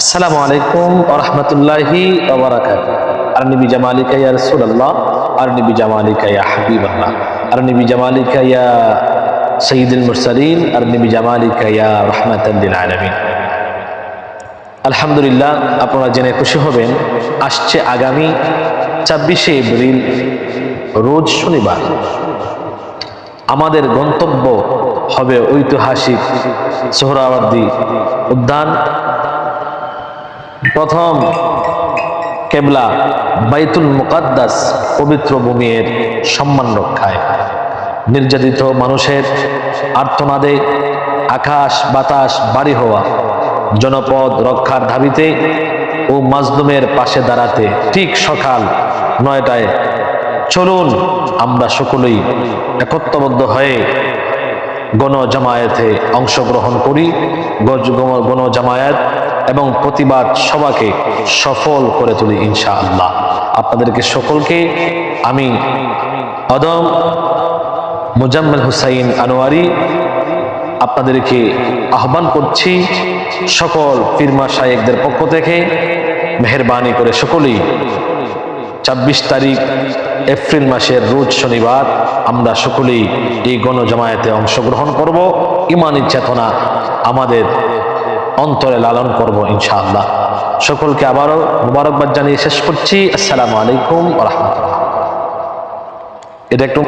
আসসালামু আলাইকুম ওরহমতুল্লাহি ওবরাকাত আর আর জামালিকা হাবিবাল্লাহ, আর আর আলহামদুলিল্লাহ, আপনারা জেনে খুশি হবেন, আসছে আগামী ছাব্বিশে এপ্রিল, রোজ শনিবার। আমাদের গন্তব্য হবে ঐতিহাসিক সোহরাওয়ার্দী উদ্যান প্রথম কেবলা বাইতুল মুকাদ্দাস পবিত্র ভূমির সম্মান রক্ষায়। নির্যাতিত মানুষের আর্তনাদে আকাশ, বাতাস, বাড়ি হওয়া জনপদ রক্ষার দাবিতে ও মাজলুমের পাশে দাঁড়াতে ঠিক সকাল নয়টায় চলুন আমরা সকলেই একত্রবদ্ধ হয়ে গণজামায়াতে অংশগ্রহণ করি। গণ- গণজামায়াত এবং প্রতিবাদ সভাকে সফল করে তুলি ইনশাআল্লাহ। আপনাদেরকে সকলকে আমি অদম মুজাম্মেল হুসাইন আনোয়ারি আপনাদেরকে আহ্বান করছি সকল ফিরমা শায়েকদের পক্ষ থেকে মেহরবানি করে সকলেই ছাব্বিশ তারিখ এপ্রিল মাসের রোজ শনিবার আমরা সকলেই এই গণজামায়াতে অংশগ্রহণ করব। ইমানি চেতনা আমাদের অন্তরে লালন করব ইনশাআল্লাহ। সকলকে আবারও মুবারকবাদ জানিয়ে শেষ করছি। আসসালামু আলাইকুম রহমতুল্লাহ। এটা একটু